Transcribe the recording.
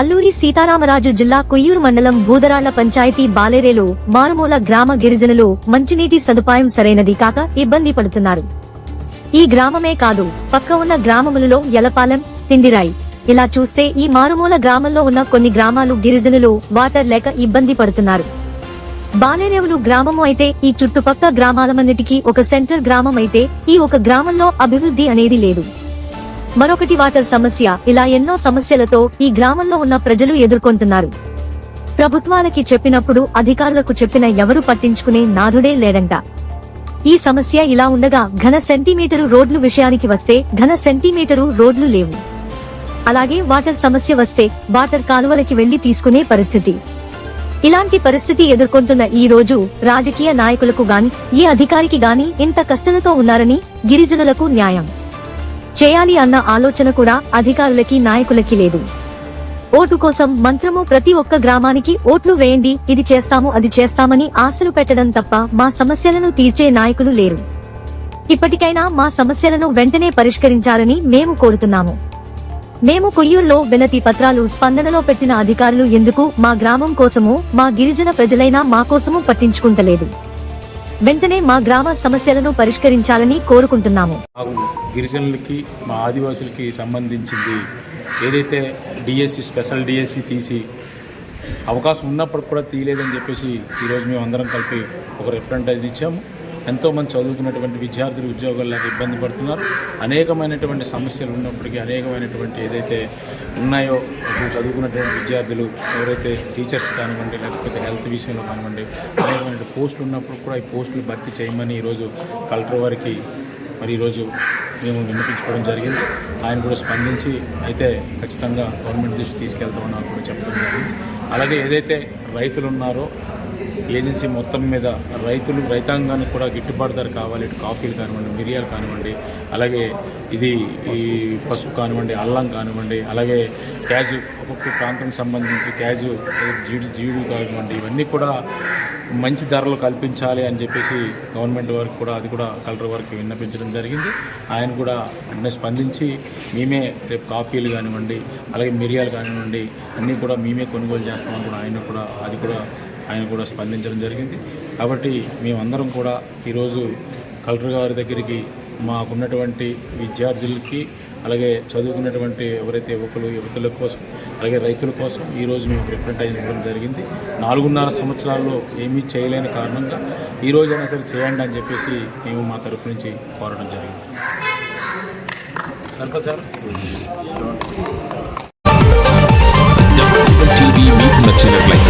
అల్లూరి సీతారామరాజు జిల్లా కొయ్యూరు మండలం భూదరాళ్ళ పంచాయతీ బాలేరేలో మారుమూల గ్రామ గిరిజనులు మంచినీటి సదుపాయం సరైనది కాక ఇబ్బంది పడుతున్నారు. ఈ గ్రామమే కాదు పక్క ఉన్న గ్రామములలో యలపాలెం తిండిరాయి. ఇలా చూస్తే ఈ మారుమూల గ్రామంలో ఉన్న కొన్ని గ్రామాలు గిరిజనులు వాటర్ లేక ఇబ్బంది పడుతున్నారు. బాలేరేవులు గ్రామము అయితే ఈ చుట్టుపక్క గ్రామాలమన్నిటికీ ఒక సెంటర్ గ్రామం అయితే ఈ ఒక గ్రామంలో అభివృద్ధి అనేది లేదు. మరొకటి వాటర్ సమస్య. ఇలా ఎన్నో సమస్యలతో ఈ గ్రామంలో ఉన్న ప్రజలు ఎదుర్కొంటున్నారు. ప్రభుత్వాలకి చెప్పినప్పుడు అధికారులకు చెప్పిన ఎవరు పట్టించుకునే నాథుడే లేడంట. ఈ సమస్య ఇలా ఉండగా ఘన సెంటీమీటరు రోడ్లు విషయానికి వస్తే ఘన సెంటీమీటరు రోడ్లు లేవు. అలాగే వాటర్ సమస్య వస్తే వాటర్ కాలువలకి వెళ్ళి తీసుకునే పరిస్థితి. ఇలాంటి పరిస్థితి ఎదుర్కొంటున్న ఈ రోజు రాజకీయ నాయకులకు గాని ఏ అధికారికి గాని ఇంత కష్టలతో ఉన్నారని గిరిజనులకు న్యాయం. చేయాలి అన్న ఆలోచన కూడా అధికారులకి నాయకులకి లేదు. ఓటు కోసం మంత్రము ప్రతి ఒక్క గ్రామానికి ఓట్లు వేయండి ఇది చేస్తాము అది చేస్తామని ఆశలు పెట్టడం తప్ప మా సమస్యలను తీర్చే నాయకులు లేరు. ఇప్పటికైనా మా సమస్యలను వెంటనే పరిష్కరించాలని మేము కోరుతున్నాము. మేము కొయ్యూరులో వినతి పత్రాలు స్పందనలో పెట్టిన అధికారులు ఎందుకు మా గ్రామం కోసము మా గిరిజన ప్రజలైనా మా కోసము పట్టించుకుంటలేదు. వెంటనే మా గ్రామ సమస్యలను పరిష్కరించాలని కోరుకుంటున్నాము. గిరిజనులకి మా ఆదివాసులకి సంబంధించింది ఏదైతే డిఎస్సి స్పెషల్ డిఎస్సి తీసి అవకాశం ఉన్నప్పుడు కూడా తీయలేదని చెప్పేసి ఈరోజు మేము అందరం కలిపి ఒక రిఫరెంటైజ్ ఇచ్చాము. ఎంతోమంది చదువుకున్నటువంటి విద్యార్థులు ఉద్యోగాలు ఇబ్బంది పడుతున్నారు. అనేకమైనటువంటి సమస్యలు ఉన్నప్పటికీ అనేకమైనటువంటి ఏదైతే ఉన్నాయో ఇప్పుడు చదువుకున్నటువంటి విద్యార్థులు ఎవరైతే టీచర్స్ కానివ్వండి లేకపోతే హెల్త్ విషయంలో కానివ్వండి అనేకమైన పోస్టులు ఉన్నప్పుడు కూడా ఈ పోస్టులు భర్తీ చేయమని ఈరోజు కలెక్టర్ వారికి మరి ఈరోజు మేము విన్నపించుకోవడం జరిగింది. ఆయన కూడా స్పందించి అయితే ఖచ్చితంగా గవర్నమెంట్ దృష్టి తీసుకెళ్తామని కూడా చెప్పడం జరిగింది. అలాగే ఏదైతే రైతులు ఉన్నారో ఏజెన్సీ మొత్తం మీద రైతులు రైతాంగానికి కూడా గిట్టుబాటు ధర కావాలి ఇటు కాఫీలు కానివ్వండి మిరియాలు కానివ్వండి అలాగే ఇది ఈ పసుపు కానివ్వండి అల్లం కానివ్వండి అలాగే క్యాజు ఒక్కొక్క ప్రాంతం సంబంధించి క్యాజు జీడి జీడు కానివ్వండి ఇవన్నీ కూడా మంచి ధరలు కల్పించాలి అని చెప్పేసి గవర్నమెంట్ వారికి కూడా అది కూడా కలెక్టర్ వారికి విన్నపించడం జరిగింది. ఆయన కూడా వెంటనే స్పందించి మేమే రేపు కాఫీలు కానివ్వండి అలాగే మిరియాలు కానివ్వండి అన్నీ కూడా మేమే కొనుగోలు చేస్తామని కూడా ఆయన కూడా అది కూడా ఆయన కూడా స్పందించడం జరిగింది. కాబట్టి మేమందరం కూడా ఈరోజు కలెక్టర్ గారి దగ్గరికి మాకున్నటువంటి విద్యార్థులకి అలాగే చదువుకున్నటువంటి ఎవరైతే యువకులు యువతుల కోసం అలాగే రైతుల కోసం ఈరోజు మేము రిప్రజెంటేషన్ ఇవ్వడం జరిగింది. నాలుగున్నర సంవత్సరాల్లో ఏమీ చేయలేని కారణంగా ఈ రోజైనా సరే చేయండి అని చెప్పేసి మేము మా తరపు నుంచి కోరడం జరిగింది. సార్. మీకు నచ్చినట్లయితే